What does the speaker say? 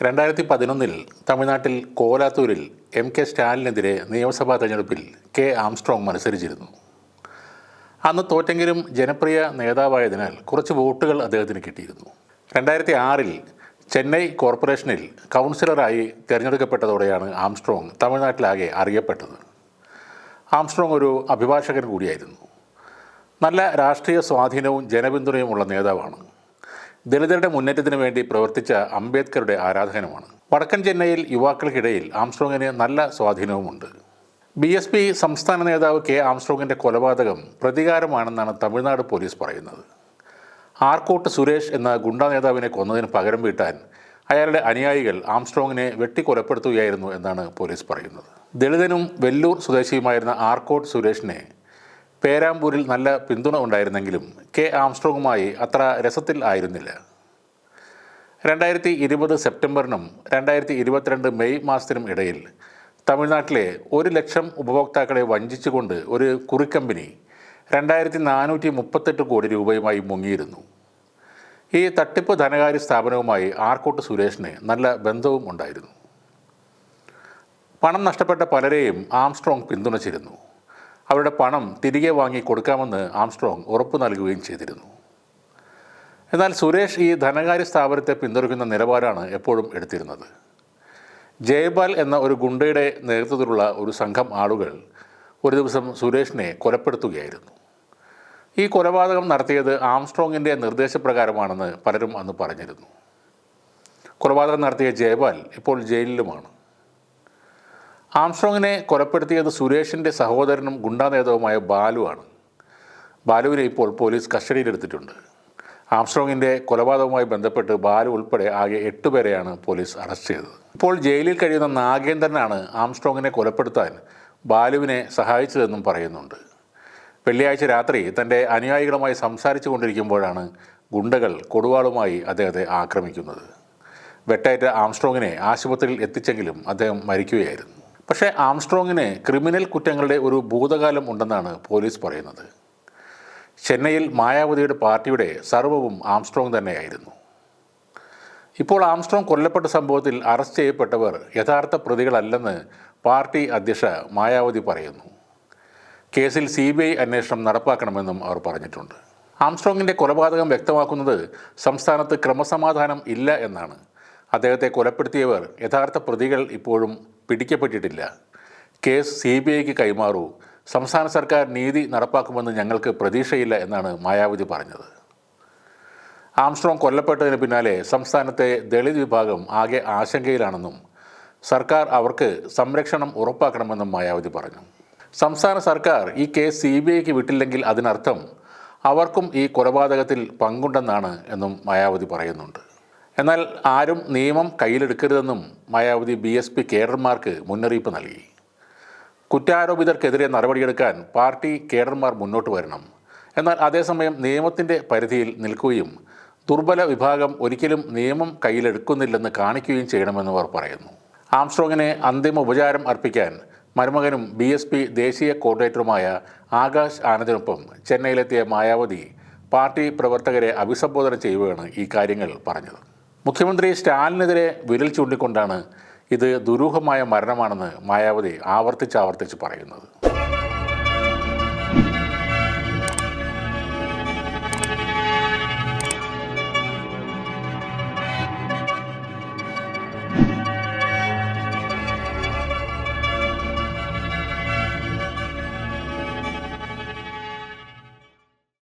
രണ്ടായിരത്തി പതിനൊന്നിൽ തമിഴ്നാട്ടിൽ കോലാത്തൂരിൽ എം കെ സ്റ്റാലിനെതിരെ നിയമസഭാ തെരഞ്ഞെടുപ്പിൽ കെ ആംസ്ട്രോങ് മത്സരിച്ചിരുന്നു. അന്ന് തോറ്റെങ്കിലും ജനപ്രിയ നേതാവായതിനാൽ കുറച്ച് വോട്ടുകൾ അദ്ദേഹത്തിന് കിട്ടിയിരുന്നു. രണ്ടായിരത്തി ആറിൽ ചെന്നൈ കോർപ്പറേഷനിൽ കൗൺസിലറായി തിരഞ്ഞെടുക്കപ്പെട്ടതോടെയാണ് ആംസ്ട്രോങ് തമിഴ്നാട്ടിലാകെ അറിയപ്പെട്ടത്. ആംസ്ട്രോങ് ഒരു അഭിഭാഷകൻ കൂടിയായിരുന്നു. നല്ല രാഷ്ട്രീയ സ്വാധീനവും ജനപിന്തുണയുമുള്ള നേതാവാണ്. ദളിതരുടെ മുന്നേറ്റത്തിന് വേണ്ടി പ്രവർത്തിച്ച അംബേദ്കറുടെ ആരാധകനുമാണ്. വടക്കൻ ചെന്നൈയിൽ യുവാക്കൾക്കിടയിൽ ആംസ്ട്രോങ്ങിന് നല്ല സ്വാധീനവുമുണ്ട്. ബി എസ് പി സംസ്ഥാന നേതാവ് കെ ആംസ്ട്രോങ്ങിന്റെ കൊലപാതകം പ്രതികാരമാണെന്നാണ് തമിഴ്നാട് പോലീസ് പറയുന്നത്. ആർക്കോട്ട് സുരേഷ് എന്ന ഗുണ്ടാ നേതാവിനെ കൊന്നതിന് പകരം വീട്ടാൻ അയാളുടെ അനുയായികൾ ആംസ്ട്രോങ്ങിനെ വെട്ടിക്കൊലപ്പെടുത്തുകയായിരുന്നു എന്നാണ് പോലീസ് പറയുന്നത്. ദളിതനും വെല്ലൂർ സ്വദേശിയുമായിരുന്ന ആർക്കോട്ട് സുരേഷിനെ പേരാമ്പൂരിൽ നല്ല പിന്തുണ ഉണ്ടായിരുന്നെങ്കിലും കെ ആംസ്ട്രോങ്ങുമായി അത്ര രസത്തിൽ ആയിരുന്നില്ല. രണ്ടായിരത്തി ഇരുപത് സെപ്റ്റംബറിനും രണ്ടായിരത്തി ഇരുപത്തിരണ്ട് മെയ് മാസത്തിനും ഇടയിൽ തമിഴ്നാട്ടിലെ ഒരു ലക്ഷം ഉപഭോക്താക്കളെ വഞ്ചിച്ചുകൊണ്ട് ഒരു കുറിക്കമ്പനി രണ്ടായിരത്തി നാനൂറ്റി മുപ്പത്തെട്ട് കോടി രൂപയുമായി മുങ്ങിയിരുന്നു. ഈ തട്ടിപ്പ് ധനകാര്യ സ്ഥാപനവുമായി ആർക്കോട്ട് സുരേഷിന് നല്ല ബന്ധവും ഉണ്ടായിരുന്നു. പണം നഷ്ടപ്പെട്ട പലരെയും ആംസ്ട്രോങ് പിന്തുണച്ചിരുന്നു. അവരുടെ പണം തിരികെ വാങ്ങി കൊടുക്കാമെന്ന് ആംസ്ട്രോങ് ഉറപ്പു നൽകുകയും ചെയ്തിരുന്നു. എന്നാൽ സുരേഷ് ഈ ധനകാര്യ സ്ഥാപനത്തെ പിന്തുണയ്ക്കുന്ന നിലപാടാണ് എപ്പോഴും എടുത്തിരുന്നത്. ജയപാൽ എന്ന ഒരു ഗുണ്ടയുടെ നേതൃത്വത്തിലുള്ള ഒരു സംഘം ആളുകൾ ഒരു ദിവസം സുരേഷിനെ കൊലപ്പെടുത്തുകയായിരുന്നു. ഈ കൊലപാതകം നടത്തിയത് ആംസ്ട്രോങ്ങിന്റെ നിർദ്ദേശപ്രകാരമാണെന്ന് പലരും അന്ന് പറഞ്ഞിരുന്നു. കൊലപാതകം നടത്തിയ ജയപാൽ ഇപ്പോൾ ജയിലിലുമാണ്. ആംസ്ട്രോങ്ങിനെ കൊലപ്പെടുത്തിയത് സുരേഷിന്റെ സഹോദരനും ഗുണ്ടാ നേതാവുമായ ബാലുവാണ്. ബാലുവിനെ ഇപ്പോൾ പോലീസ് കസ്റ്റഡിയിലെടുത്തിട്ടുണ്ട്. ആംസ്ട്രോങ്ങിന്റെ കൊലപാതകവുമായി ബന്ധപ്പെട്ട് ബാലു ഉൾപ്പെടെ ആകെ എട്ട് പേരെയാണ് പോലീസ് അറസ്റ്റ് ചെയ്തത്. ഇപ്പോൾ ജയിലിൽ കഴിയുന്ന നാഗേന്ദ്രനാണ് ആംസ്ട്രോങ്ങിനെ കൊലപ്പെടുത്താൻ ബാലുവിനെ സഹായിച്ചതെന്നും പറയുന്നുണ്ട്. വെള്ളിയാഴ്ച രാത്രി തന്റെ അനുയായികളുമായി സംസാരിച്ചു കൊണ്ടിരിക്കുമ്പോഴാണ് ഗുണ്ടകൾ കൊടുവാളുമായി അദ്ദേഹത്തെ ആക്രമിക്കുന്നത്. വെട്ടേറ്റ ആംസ്ട്രോങ്ങിനെ ആശുപത്രിയിൽ എത്തിച്ചെങ്കിലും അദ്ദേഹം മരിക്കുകയായിരുന്നു. പക്ഷേ ആംസ്ട്രോങ്ങിന് ക്രിമിനൽ കുറ്റങ്ങളുടെ ഒരു ഭൂതകാലം ഉണ്ടെന്നാണ് പോലീസ് പറയുന്നത്. ചെന്നൈയിൽ മായാവതിയുടെ പാർട്ടിയുടെ സർവവും ആംസ്ട്രോങ് തന്നെയായിരുന്നു. ഇപ്പോൾ ആംസ്ട്രോങ് കൊല്ലപ്പെട്ട സംഭവത്തിൽ അറസ്റ്റ് ചെയ്യപ്പെട്ടവർ യഥാർത്ഥ പ്രതികളല്ലെന്ന് പാർട്ടി അധ്യക്ഷ മായാവതി പറയുന്നു. കേസിൽ സി ബി ഐ അന്വേഷണം നടപ്പാക്കണമെന്നും അവർ പറഞ്ഞിട്ടുണ്ട്. ആംസ്ട്രോങ്ങിന്റെ കൊലപാതകം വ്യക്തമാക്കുന്നത് സംസ്ഥാനത്ത് ക്രമസമാധാനം ഇല്ല എന്നാണ് അദ്ദേഹത്തെ കൊലപ്പെടുത്തിയവർ യഥാർത്ഥ പ്രതികൾ ഇപ്പോഴും പിടിക്കപ്പെട്ടിട്ടില്ല. കേസ് സി ബി ഐക്ക് കൈമാറൂ. സംസ്ഥാന സർക്കാർ നീതി നടപ്പാക്കുമെന്ന് ഞങ്ങൾക്ക് പ്രതീക്ഷയില്ല എന്നാണ് മായാവതി പറഞ്ഞത്. ആംസ്ട്രോങ് കൊല്ലപ്പെട്ടതിന് പിന്നാലെ സംസ്ഥാനത്തെ ദളിത് വിഭാഗം ആകെ ആശങ്കയിലാണെന്നും സർക്കാർ അവർക്ക് സംരക്ഷണം ഉറപ്പാക്കണമെന്നും മായാവതി പറഞ്ഞു. സംസ്ഥാന സർക്കാർ ഈ കേസ് സി ബി ഐക്ക് വിട്ടില്ലെങ്കിൽ അതിനർത്ഥം അവർക്കും ഈ കൊലപാതകത്തിൽ പങ്കുണ്ടെന്നാണ് എന്നും മായാവതി പറയുന്നുണ്ട്. എന്നാൽ ആരും നിയമം കയ്യിലെടുക്കരുതെന്നും മായാവതി ബി എസ് പി കേഡർമാർക്ക് മുന്നറിയിപ്പ് നൽകി. കുറ്റാരോപിതർക്കെതിരെ നടപടിയെടുക്കാൻ പാർട്ടി കേഡർമാർ മുന്നോട്ട് വരണം. എന്നാൽ അതേസമയം നിയമത്തിന്റെ പരിധിയിൽ നിൽക്കുകയും ദുർബല വിഭാഗം ഒരിക്കലും നിയമം കയ്യിലെടുക്കുന്നില്ലെന്ന് കാണിക്കുകയും ചെയ്യണമെന്ന് അവർ പറയുന്നു. ആംസ്ട്രോങ്ങിനെ അന്തിമ ഉപചാരം അർപ്പിക്കാൻ മരുമകനും ബി എസ് പി ദേശീയ കോർഡിനേറ്ററുമായ ആകാശ് ആനന്ദിനൊപ്പം ചെന്നൈയിലെത്തിയ മായാവതി പാർട്ടി പ്രവർത്തകരെ അഭിസംബോധന ചെയ്യുകയാണ് ഈ കാര്യങ്ങൾ പറഞ്ഞത്. മുഖ്യമന്ത്രി സ്റ്റാലിനെതിരെ വിരൽ ചൂണ്ടിക്കൊണ്ടാണ് ഇത് ദുരൂഹമായ മരണമാണെന്ന് മായാവതി ആവർത്തിച്ചാവർത്തിച്ച് പറയുന്നത്.